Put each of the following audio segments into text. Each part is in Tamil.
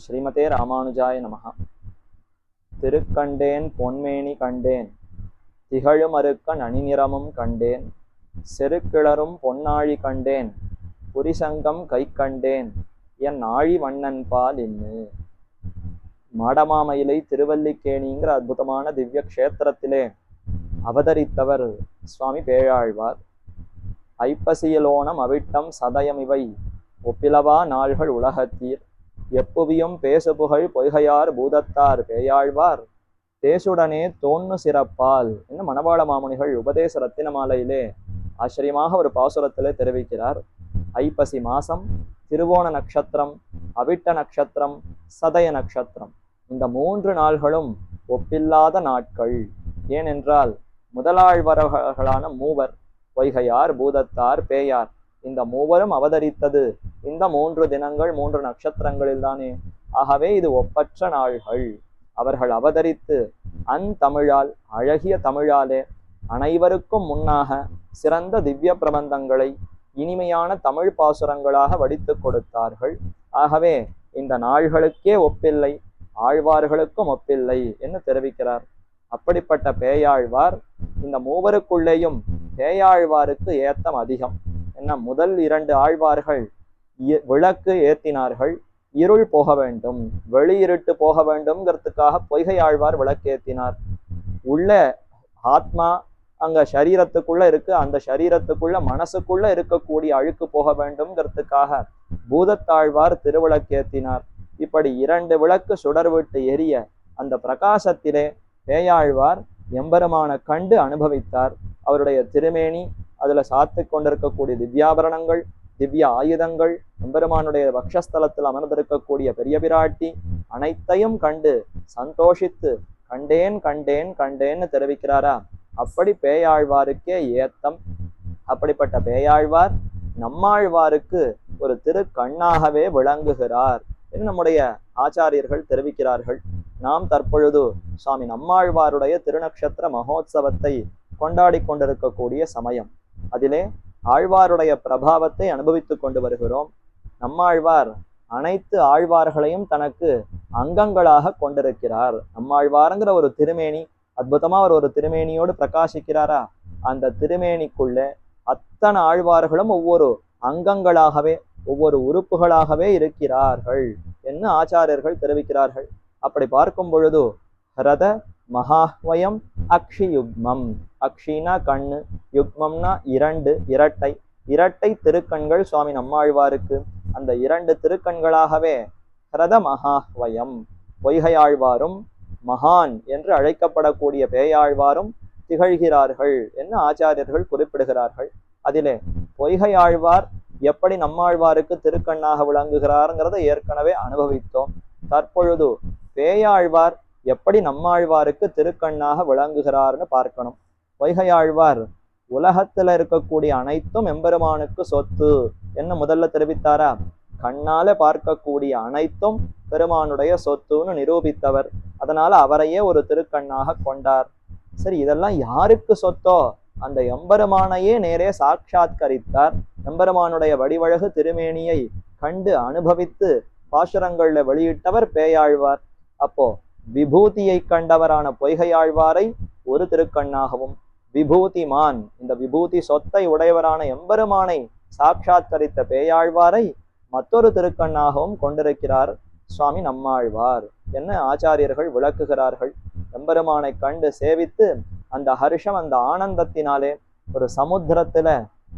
ஸ்ரீமதே ராமானுஜாய நமஹ. திருக்கண்டேன் பொன்மேனி கண்டேன் திகழுமறுக்க நனிநிறமும் கண்டேன் செருக்கிளரும் பொன்னாழி கண்டேன் புரிசங்கம் கை கண்டேன் என் ஆழி வண்ணன் பால் இன்னு. மாடமாமயிலை திருவல்லிக்கேணிங்கிற அற்புதமான திவ்ய க்ஷேத்திரத்திலே அவதரித்தவர் சுவாமி பேழாழ்வார். ஐப்பசியலோணம் அவிட்டம் சதயமிவை ஒப்பிலவா நாள்கள் உலகத்தீர். எப்புவியும் பேசுபுகழ் பொய்கையார் பூதத்தார் பேயாழ்வார். தேசுடனே தோன்னு சிறப்பால். என்ன மணவாள மாமுனிகள் உபதேச ரத்தின மாலையிலே ஆச்சரியமாக ஒரு பாசுரத்திலே தெரிவிக்கிறார். ஐப்பசி மாசம் திருவோண நட்சத்திரம் அவிட்ட நட்சத்திரம் சதய நட்சத்திரம். இந்த மூன்று நாள்களும் ஒப்பில்லாத நாட்கள். ஏனென்றால் முதலாழ்வர்களான மூவர் பொய்கையார் பூதத்தார் பேயார். இந்த மூவரும் அவதரித்தது இந்த மூன்று தினங்கள் மூன்று நட்சத்திரங்களில் தானே ஆகவே இது ஒப்பற்ற நாள்கள். அவர்கள் அவதரித்து அந்தமிழால் அழகிய தமிழாலே அனைவருக்கும் முன்னாக சிறந்த திவ்ய பிரபந்தங்களை இனிமையான தமிழ் பாசுரங்களாக வடித்து கொடுத்தார்கள். ஆகவே இந்த நாள்களுக்கே ஒப்பில்லை ஆழ்வார்களுக்கும் ஒப்பில்லை என்று தெரிவிக்கிறார். அப்படிப்பட்ட பேயாழ்வார் இந்த மூவருக்குள்ளேயும் பேயாழ்வாருக்கு ஏத்தம் அதிகம். என்ன முதல் இரண்டு ஆழ்வார்கள் விளக்கு ஏத்தினார்கள். இருள் போக வேண்டும். வெளியிருட்டு போக வேண்டும்ங்கிறதுக்காக பொய்கை ஆழ்வார் விளக்கு ஏத்தினார். உள்ள ஆத்மா அங்க சரீரத்துக்குள்ள இருக்கு. அந்த சரீரத்துக்குள்ள மனசுக்குள்ள இருக்கக்கூடிய அழுக்கு போக வேண்டும்ங்கிறதுக்காக பூதத்தாழ்வார் திருவிளக்கேத்தினார் இப்படி இரண்டு விளக்கு சுடர் விட்டு எரிய அந்த பிரகாசத்திலே பேயாழ்வார் எம்பெருமான கண்டு அனுபவித்தார். அவருடைய திருமேனி அதுல சாத்து கொண்டிருக்கக்கூடிய திவ்யாபரணங்கள் திவ்ய ஆயுதங்கள் எம்பெருமானுடைய பக்ஷஸ்தலத்தில் அமர்ந்திருக்கக்கூடிய பெரிய பிராட்டி அனைத்தையும் கண்டு சந்தோஷித்து கண்டேன் கண்டேன் கண்டேன்னு தெரிவிக்கிறாரா? அப்படி பேயாழ்வாருக்கே ஏத்தம். அப்படிப்பட்ட பேயாழ்வார் நம்மாழ்வாருக்கு ஒரு திரு கண்ணாகவே விளங்குகிறார் என்று நம்முடைய ஆச்சாரியர்கள் தெரிவிக்கிறார்கள். நாம் தற்பொழுது சுவாமி நம்மாழ்வாருடைய திருநக்ஷத்திர மகோத்சவத்தை கொண்டாடி கொண்டிருக்கக்கூடிய சமயம். அதிலே ஆழ்வாருடைய பிரபாவத்தை அனுபவித்துக் கொண்டு வருகிறோம். நம்மாழ்வார் அனைத்து ஆழ்வார்களையும் தனக்கு அங்கங்களாக கொண்டிருக்கிறார். நம்மாழ்வாருங்கிற ஒரு திருமேனி அற்புதமா அவர் ஒரு திருமேனியோடு பிரகாசிக்கிறாரா? அந்த திருமேனிக்குள்ளே அத்தனை ஆழ்வார்களும் ஒவ்வொரு அங்கங்களாகவே ஒவ்வொரு உறுப்புகளாகவே இருக்கிறார்கள் என்று ஆச்சாரியர்கள் தெரிவிக்கிறார்கள். அப்படி பார்க்கும் பொழுது ரத மகாஹ்வயம் அக்ஷியுக்மம். அக்ஷினா கண்ணு யுக்மம்னா இரண்டு இரட்டை. இரட்டை திருக்கண்கள் சுவாமி நம்மாழ்வாருக்கு. அந்த இரண்டு திருக்கண்களாகவே ஹரத மகாஹ்வயம் பொய்கையாழ்வாரும் மகான் என்று அழைக்கப்படக்கூடிய பேயாழ்வாரும் திகழ்கிறார்கள் என்று ஆச்சாரியர்கள் குறிப்பிடுகிறார்கள். அதிலே பொய்கையாழ்வார் எப்படி நம்மாழ்வாருக்கு திருக்கண்ணாக விளங்குகிறாருங்கிறத ஏற்கனவே அனுபவித்தோம். தற்பொழுது பேயாழ்வார் எப்படி நம்மாழ்வாருக்கு திருக்கண்ணாக விளங்குகிறார்னு பார்க்கணும். பொய்கையாழ்வார் உலகத்துல இருக்கக்கூடிய அனைத்தும் எம்பெருமானுக்கு சொத்து என்ன முதல்ல தெரிவித்தாரா? கண்ணால பார்க்கக்கூடிய அனைத்தும் பெருமானுடைய சொத்துன்னு நிரூபித்தவர். அதனால அவரையே ஒரு திருக்கண்ணாக கொண்டார். சரி இதெல்லாம் யாருக்கு சொத்தோ? அந்த எம்பெருமானையே நேரே சாட்சாத்கரித்தார். எம்பெருமானுடைய வடிவழகு திருமேனியை கண்டு அனுபவித்து பாசுரங்கள்ல வெளியிட்டவர் பேயாழ்வார். அப்போ விபூதியை கண்டவரான பொய்கையாழ்வாரை ஒரு திருக்கண்ணாகவும் விபூதிமான். இந்த விபூதி சொத்தை உடையவரான எம்பெருமானை சாட்சாத்கரித்த பேயாழ்வாரை மற்றொரு திருக்கண்ணாகவும் கொண்டிருக்கிறார். சுவாமி நம்மாழ்வார். என்ன ஆச்சாரியர்கள் விளக்குகிறார்கள்? எம்பெருமானை கண்டு சேவித்து அந்த ஹர்ஷம் அந்த ஆனந்தத்தினாலே ஒரு சமுத்திரத்துல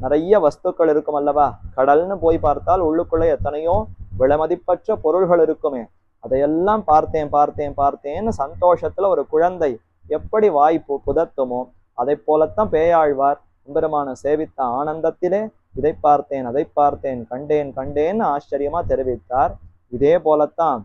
நிறைய வஸ்துக்கள் இருக்கும் அல்லவா? கடல்னு போய் பார்த்தால் உள்ளுக்குள்ள எத்தனையோ விலமதிப்பற்ற பொருள்கள் இருக்குமே. அதையெல்லாம் பார்த்தேன் பார்த்தேன் பார்த்தேன்னு சந்தோஷத்துல ஒரு குழந்தை எப்படி வாய்ப்பு புதத்துமோ அதை போலத்தான் பேயாழ்வார். எம்பெருமான சேவித்த ஆனந்தத்திலே இதை பார்த்தேன் அதை பார்த்தேன் கண்டேன் கண்டேன்னு ஆச்சரியமா தெரிவித்தார். இதே போலத்தான்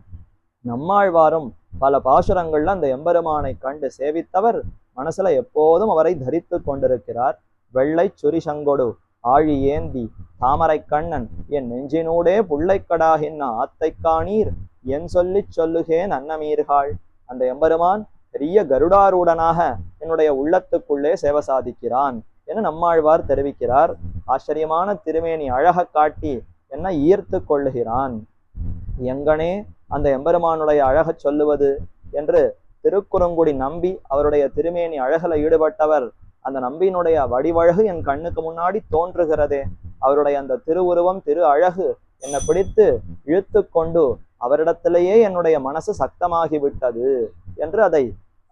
நம்மாழ்வாரும் பல பாசுரங்கள்ல அந்த எம்பெருமானை கண்டு சேவித்தவர் மனசுல எப்போதும் அவரை தரித்து கொண்டிருக்கிறார். வெள்ளை சுரி சங்கொடு ஆழி ஏந்தி தாமரை கண்ணன் என் நெஞ்சினூடே புள்ளைக்கடாகின்ன ஆத்தை காணீர்? என் சொல்லிச் சொல்லுகேன் அன்னமீர்காள் அந்த எம்பெருமான் பெரிய கருடாரூடனாக என்னுடைய உள்ளத்துக்குள்ளே சேவை சாதிக்கிறான் என நம்மாழ்வார் தெரிவிக்கிறார். ஆச்சரியமான திருமேனி அழக காட்டி என்ன ஈர்த்து கொள்ளுகிறான். எங்கனே அந்த எம்பெருமானுடைய அழகச் சொல்லுவது என்று திருக்குறங்குடி நம்பி அவருடைய திருமேனி அழகில் ஈடுபட்டவர் அந்த நம்பியினுடைய வடிவழகு என் கண்ணுக்கு முன்னாடி தோன்றுகிறதே. அவருடைய அந்த திருவுருவம் திரு அழகு என்னை பிடித்து இழுத்து கொண்டு அவரிடத்திலேயே என்னுடைய மனசு சக்தமாகி விட்டது என்று அதை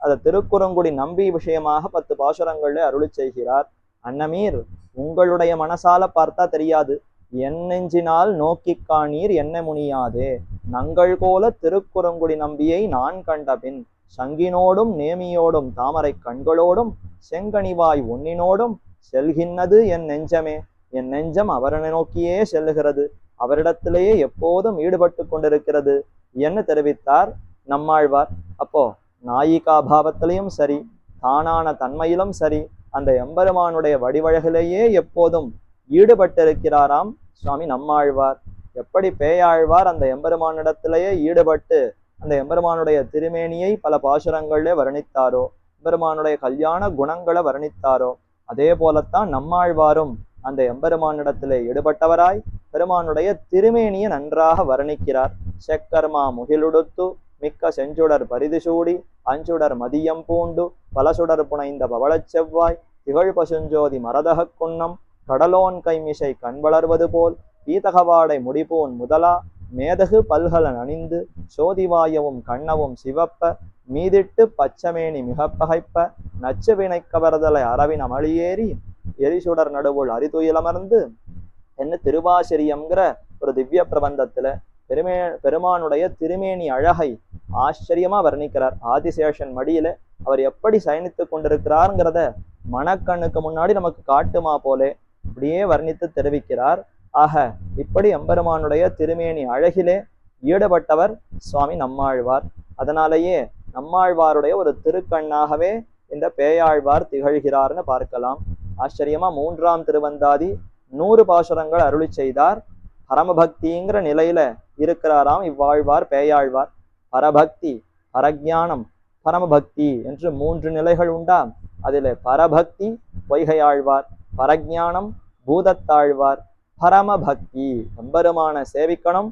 அதை திருக்குறங்குடி நம்பி விஷயமாக பத்து பாசுரங்களில் அருளி செய்கிறார். அன்னமீர் உங்களுடைய மனசால பார்த்தா தெரியாது. என் நெஞ்சினால் நோக்கி காணீர் என்ன முனியாதே. நங்கள் போல திருக்குறங்குடி நம்பியை நான் கண்டபின் சங்கினோடும் நேமியோடும் தாமரை கண்களோடும் செங்கனிவாய் ஒன்னினோடும் செல்கின்னது என் நெஞ்சமே. என் நெஞ்சம் அவரனை நோக்கியே செல்லுகிறது. அவரிடத்திலேயே எப்போதும் ஈடுபட்டு கொண்டிருக்கிறது என்று தெரிவித்தார் நம்மாழ்வார். அப்போ நாயிகா பாவத்திலையும் சரி தானான தன்மையிலும் சரி அந்த எம்பெருமானுடைய வடிவழகிலேயே எப்போதும் ஈடுபட்டிருக்கிறாராம் சுவாமி நம்மாழ்வார். எப்படி பேயாழ்வார்? அந்த எம்பெருமானிடத்திலேயே ஈடுபட்டு அந்த எம்பெருமானுடைய திருமேனியை பல பாசுரங்களிலே வர்ணித்தாரோ எம்பெருமானுடைய கல்யாண குணங்களை வர்ணித்தாரோ அதே போலத்தான் நம்மாழ்வாரும் அந்த எம்பெருமானிடத்திலே ஈடுபட்டவராய் பெருமானுடைய திருமேனியை நன்றாக வர்ணிக்கிறார். செக்கர்மா முகிலுடுத்து மிக்க செஞ்சுடர் பரிதி சூடி அஞ்சுடர் மதியம் பூண்டு பலசுடர் புனைந்த பவளச் செவ்வாய் திகழ் பசுஞ்சோதி மரதகக் குன்னம் கடலோன் கைமிசை கண் வளர்வது போல் பீதகவாடை முடிபோன் முதலா மேதகு பல்கலன் அணிந்து சோதிவாயவும் கண்ணவும் சிவப்ப மீதிட்டு பச்சமேனி மிகப்பகைப்ப நச்சு வினை கவர்தலை அரவின் அமளியேறி எரிசுடர் நடுவுள் அரிதுயிலமர்ந்து என்ன திருவாசிரியம்ங்கிற ஒரு திவ்ய பிரபந்தத்துல பெருமே பெருமானுடைய திருமேனி அழகை ஆச்சரியமா வர்ணிக்கிறார். ஆதிசேஷன் மடியில அவர் எப்படி சயனித்து கொண்டிருக்கிறாருங்கிறத மனக்கண்ணுக்கு முன்னாடி நமக்கு காட்டுமா போலே அப்படியே வர்ணித்து தெரிவிக்கிறார். ஆக இப்படி எம்பெருமானுடைய திருமேனி அழகிலே ஈடுபட்டவர் சுவாமி நம்மாழ்வார். அதனாலேயே நம்மாழ்வாருடைய ஒரு திருக்கண்ணாகவே இந்த பேயாழ்வார் திகழ்கிறார்னு பார்க்கலாம். ஆச்சரியமா மூன்றாம் திருவந்தாதி நூறு பாசுரங்கள் அருளி செய்தார். பரமபக்திங்கிற நிலையில இருக்கிறாராம் இவ்வாழ்வார் பேயாழ்வார். பரபக்தி பரஜானம் பரமபக்தி என்று மூன்று நிலைகள் உண்டா? அதில் பரபக்தி பொய்கையாழ்வார் பரஜானம் பூதத்தாழ்வார் பரமபக்தி. எம்பெருமான சேவிக்கணும்.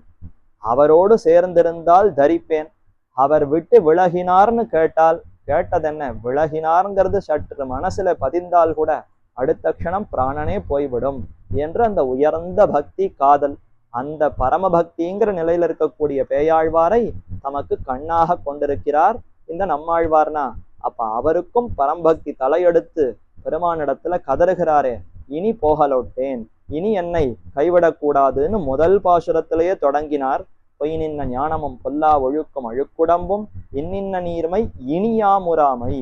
அவரோடு சேர்ந்திருந்தால் தரிப்பேன். அவர் விட்டு விலகினார்னு கேட்டால் கேட்டதென்ன? விலகினார்ங்கிறது சற்று மனசுல பதிந்தால் கூட அடுத்த க்ஷணம் பிராணனே போய்விடும் என்று அந்த உயர்ந்த பக்தி காதல். அந்த பரமபக்திங்கிற நிலையில இருக்கக்கூடிய பேயாழ்வாரை தமக்கு கண்ணாக கொண்டிருக்கிறார். இந்த நம்மாழ்வார்னா அப்ப அவருக்கும் பரம்பக்தி தலையெடுத்து பெருமானிடத்துல கதறுகிறாரே இனி போகலோட்டேன் இனி என்னை கைவிடக்கூடாதுன்னு முதல் பாசுரத்திலேயே தொடங்கினார். பொய்னின்ன ஞானமும் பொல்லா ஒழுக்கும் அழுக்குடம்பும் இன்னின்ன நீர்மை இனியாமுறாமை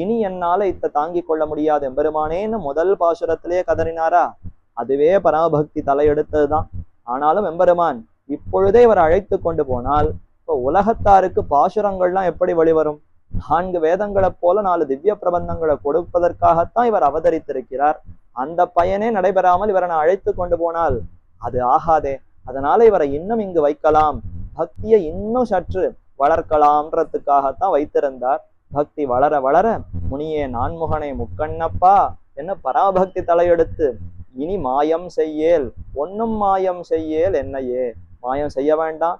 இனி என்னால இத்த தாங்கி கொள்ள முடியாது எம்பெருமானேன்னு முதல் பாசுரத்திலேயே கதறினாரா? அதுவே பரமபக்தி தலையெடுத்ததுதான். ஆனாலும் எம்பெருமான் இப்பொழுதே இவர் அழைத்து கொண்டு போனால் இப்போ உலகத்தாருக்கு பாசுரங்கள்லாம் எப்படி வெளிவரும் நான்கு வேதங்களைப் போல நாலு திவ்ய பிரபந்தங்களை கொடுப்பதற்காகத்தான் இவர் அவதரித்திருக்கிறார். அந்த பயனே நடைபெறாமல் இவரை நான் அழைத்து கொண்டு போனால் அது ஆகாதே. அதனால இவரை இன்னும் இங்கு வைக்கலாம். பக்தியை இன்னும் சற்று வளர்க்கலாம்ன்றதுக்காகத்தான் வைத்திருந்தார். பக்தி வளர வளர முனியே நான்முகனை முக்கண்ணப்பா என்ன பராபக்தி தலையெடுத்து இனி மாயம் செய்யேல் ஒன்னும் மாயம் செய்யேல் என்னையே. மாயம் செய்ய வேண்டாம்.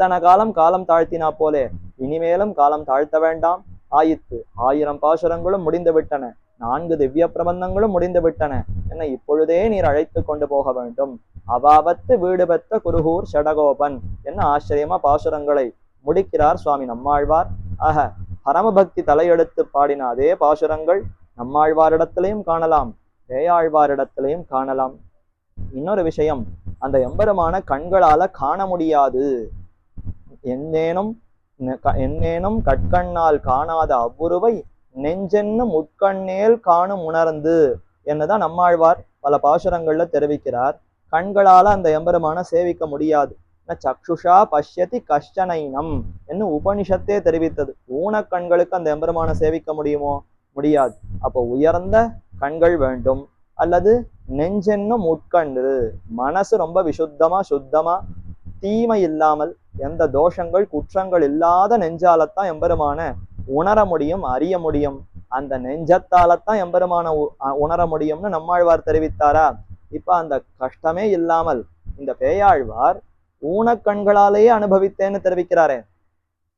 இத்தனை காலம் காலம் தாழ்த்தினா போலே. இனிமேலும் காலம் தாழ்த்த வேண்டாம். ஆயித்து ஆயிரம் பாசுரங்களும் முடிந்து விட்டன. நான்கு திவ்ய பிரபந்தங்களும் முடிந்து விட்டன. என்னை இப்பொழுதே நீர் அழைத்து கொண்டு போக வேண்டும். அவாபத்து வீடு பெத்த குருகூர் ஷடகோபன். என்ன ஆச்சரியமா பாசுரங்களை முடிக்கிறார் சுவாமி நம்மாழ்வார். ஆக பரமபக்தி தலையெடுத்து பாடின அதே பாசுரங்கள் நம்மாழ்வாரிடத்திலையும் காணலாம். பேயாழ்வாரிடத்திலையும் காணலாம். இன்னொரு விஷயம் அந்த எம்பெருமான கண்களால காண முடியாது. என்னேனும் க- என்னேனும் கட்கண்ணால் காணாத அவ்வுருவை நெஞ்சென்னும் உட்கண்ணேல் காணும் உணர்ந்து என்னதான் நம்மாழ்வார் பல பாசுரங்கள்ல தெரிவிக்கிறார். கண்களால அந்த எம்பெருமான சேவிக்க முடியாது. சக்ஷுஷா பஷ்யதி கஷ்டனைனம் என்று உபனிஷத்தே தெரிவித்தது. ஊனக் கண்களுக்கு அந்த எம்பெருமான சேவிக்க முடியுமோ? முடியாது. அப்போ உயர்ந்த கண்கள் வேண்டும். அல்லது நெஞ்சென்னும் உட்கண்டு மனசு ரொம்ப விசுத்தமா சுத்தமா தீமை இல்லாமல் எந்த தோஷங்கள் குற்றங்கள் இல்லாத நெஞ்சாலத்தான் எம்பெருமான உணர முடியும் அறிய முடியும். அந்த நெஞ்சத்தாலத்தான் எம்பெருமான உ- உணர முடியும்னு நம்மாழ்வார் தெரிவித்தாரா? இப்ப அந்த கஷ்டமே இல்லாமல் இந்த பேயாழ்வார் ஊனக்கண்களாலேயே அனுபவித்தேன்னு தெரிவிக்கிறாரே.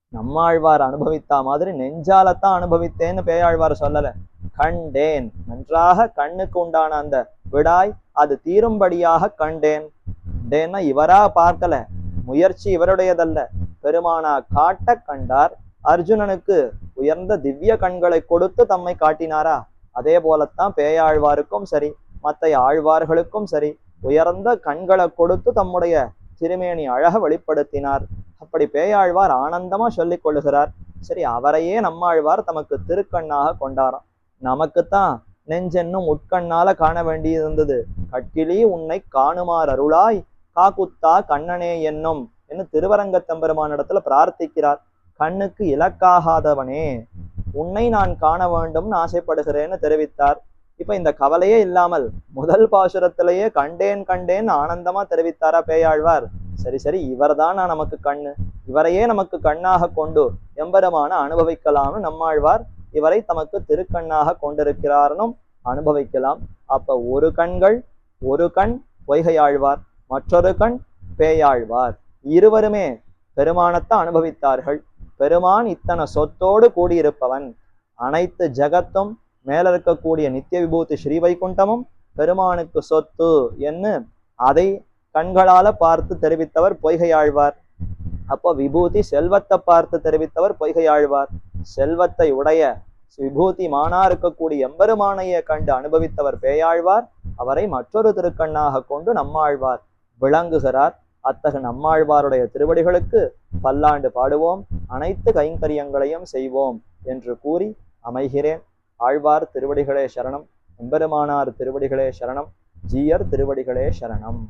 நம்மாழ்வார் அனுபவித்தா மாதிரி நெஞ்சாலத்தான் அனுபவித்தேன்னு பேயாழ்வார் சொல்லல. கண்டேன். நன்றாக கண்ணுக்கு உண்டான அந்த விடாய் அது தீரும்படியாக கண்டேன். டேன்னா இவரா பார்க்கல. முயற்சி இவருடையதல்ல. பெருமானா காட்ட கண்டார். அர்ஜுனனுக்கு உயர்ந்த திவ்ய கண்களை கொடுத்து தம்மை காட்டினாரா? அதே போலத்தான் பேயாழ்வாருக்கும் சரி மற்ற ஆழ்வார்களுக்கும் சரி உயர்ந்த கண்களை கொடுத்து தம்முடைய திருமேனி அழக வெளிப்படுத்தினார். அப்படி பேயாழ்வார் ஆனந்தமா சொல்லிக் கொள்ளுகிறார். சரி அவரையே நம்மாழ்வார் தமக்கு திருக்கண்ணாக கொண்டாராம். நமக்குத்தான் நெஞ்சென்னும் உட்கண்ணால காண வேண்டியிருந்தது. கட்டிலே உன்னை காணுமாறு அருளாய் காக்குத்தா கண்ணனே என்னும் என்று திருவரங்கத்தம்பெருமானிடத்துல பிரார்த்திக்கிறார். கண்ணுக்கு இலக்காகாதவனே உன்னை நான் காண வேண்டும்னு ஆசைப்படுகிறேன்னு தெரிவித்தார். இப்ப இந்த கவலையே இல்லாமல் முதல் பாசுரத்திலேயே கண்டேன் கண்டேன் ஆனந்தமா தெரிவித்தாரா பேயாழ்வார். சரி சரி இவர்தான் நமக்கு கண்ணு? இவரையே நமக்கு கண்ணாக கொண்டு எம்பெருமான அனுபவிக்கலாம்னு நம்மாழ்வார். இவரை தமக்கு திருக்கண்ணாக கொண்டிருக்கிறார்னும் அனுபவிக்கலாம். அப்ப ஒரு கண்கள் ஒரு கண் பொய்கையாழ்வார். மற்றொரு கண் பேயாழ்வார். இருவருமே பெருமானத்தை அனுபவித்தார்கள். பெருமான் இத்தனை சொத்தோடு கூடியிருப்பவன். அனைத்து ஜகத்தும் மேல இருக்கக்கூடிய நித்திய விபூதி ஸ்ரீவைகுண்டமும் பெருமானுக்கு சொத்து என்று அதை கண்களால பார்த்து தெரிவித்தவர் பொய்கையாழ்வார். அப்போ விபூதி செல்வத்தை பார்த்து தெரிவித்தவர் பொய்கையாழ்வார். செல்வத்தை உடைய விபூதி மானா இருக்கக்கூடிய எம்பெருமானையே கண்டு அனுபவித்தவர் பேயாழ்வார். அவரை மற்றொரு திருக்கண்ணாக கொண்டு நம்மாழ்வார். விளங்குகிறார். அத்தகு நம்மாழ்வாருடைய திருவடிகளுக்கு பல்லாண்டு பாடுவோம். அனைத்து கைங்கரியங்களையும் செய்வோம் என்று கூறி அமைகிறேன். ஆழ்வார் திருவடிகளே சரணம். எம்பெருமானார் திருவடிகளே சரணம். ஜீயர் திருவடிகளே சரணம்.